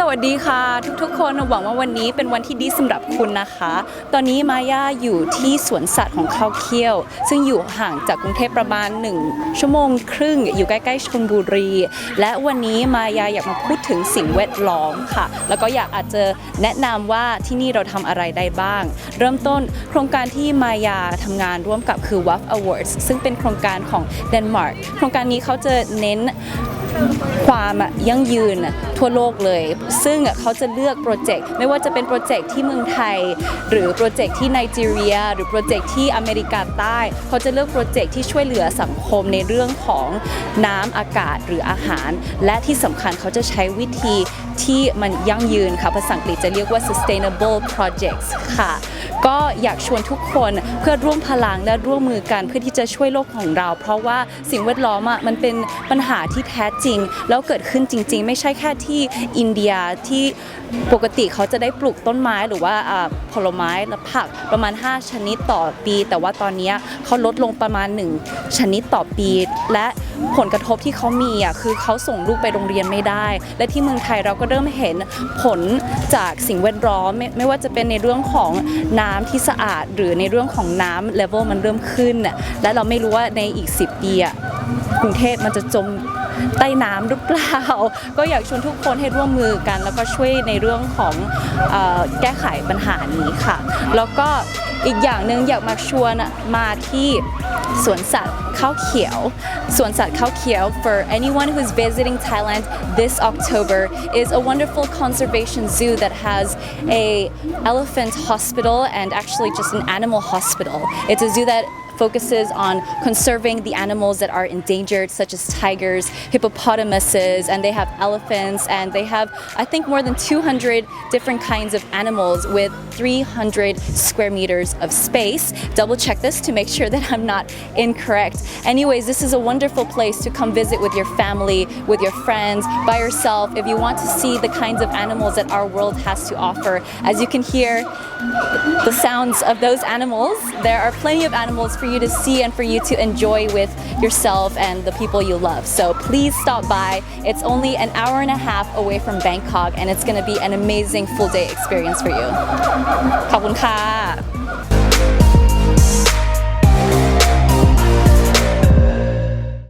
สวัสดีค่ะ ทุกๆ คนหวังว่าวันนี้เป็นวันที่ดีสำหรับคุณนะคะ ตอนนี้มาย่าอยู่ที่สวนสัตว์ของเขาวเคี้ยว ซึ่งอยู่ห่างจากกรุงเทพประมาณ 1 ชั่วโมงครึ่ง อยู่ใกล้ๆชลบุรี และวันนี้มายาอยากมาพูดถึงสิ่งแวดล้อมค่ะ แล้วก็อยากอาจจะแนะนำว่าที่นี่เราทำอะไรได้บ้าง เริ่มต้นโครงการที่มายาทำงานร่วมกับคือ WAF Awards ซึ่งเป็นโครงการของเดนมาร์กโครงการนี้เขาจะเน้น ความยั่งยืนทั่วโลกเลย ซึ่งเขาจะเลือกโปรเจกต์ไม่ว่าจะเป็นโปรเจกต์ที่เมืองไทย หรือโปรเจกต์ที่ไนจีเรีย หรือโปรเจกต์ที่อเมริกาใต้ เขาจะเลือกโปรเจกต์ที่ช่วยเหลือสังคมในเรื่องของน้ำอากาศหรืออาหาร และที่สำคัญเขาจะใช้วิธีที่มันยั่งยืนค่ะภาษาอังกฤษจะเรียกว่า sustainable projects ค่ะ ก็อยากชวนทุกคนเพื่อร่วมพลังและร่วมมือกันเพื่อที่จะช่วยโลกของเรา เพราะว่าสิ่งแวดล้อมอะมันเป็นปัญหาที่แท้จริง แล้วเกิดขึ้นจริง ๆ ไม่ใช่แค่ที่อินเดียที่ปกติเขาจะได้ปลูกต้นไม้หรือว่าอ่าผลไม้และผักประมาณ 5 ชนิดต่อปี แต่ว่าตอนนี้เขาลดลงประมาณ 1 ชนิดต่อปีและผลกระทบที่เขามีอะคือเขาส่งลูกไปโรงเรียนไม่ได้ และที่เมืองไทยเราก็เริ่มเห็นผลจากสิ่งแวดล้อมไม่ไม่ว่าจะเป็นในเรื่องของน้ำที่สะอาด หรือในเรื่องของน้ำเลเวลมันเริ่มขึ้น และเราไม่รู้ว่าในอีก 10 ปีอะกรุงเทพมันจะจมใต้น้ำหรือเปล่า ก็อยากชวนทุกคนให้ร่วมมือกัน แล้วก็ช่วยในเรื่องของอแก้ไขปัญหานี้ค่ะ แล้วก็ อีกอย่างหนึ่งอยากมาชวนมาที่สวนสัตว์ข้าวเขียวสวนสัตว์ข้าวเขียว for anyone who's visiting Thailand this October is a wonderful conservation zoo that has a elephant hospital and actually just an animal hospital. It's a zoo that focuses on conserving the animals that are endangered, such as tigers, hippopotamuses, and they have elephants, and they have, I think, more than 200 different kinds of animals with 300 square meters of space. Double check this to make sure that I'm not incorrect. Anyways, this is a wonderful place to come visit with your family, with your friends, by yourself, if you want to see the kinds of animals that our world has to offer. As you can hear, the sounds of those animals. There are plenty of animals for you to see and for you to enjoy with yourself and the people you love. So please stop by. It's only an hour and a half away from Bangkok and it's going to be an amazing full day experience for you. ขอบคุณค่ะ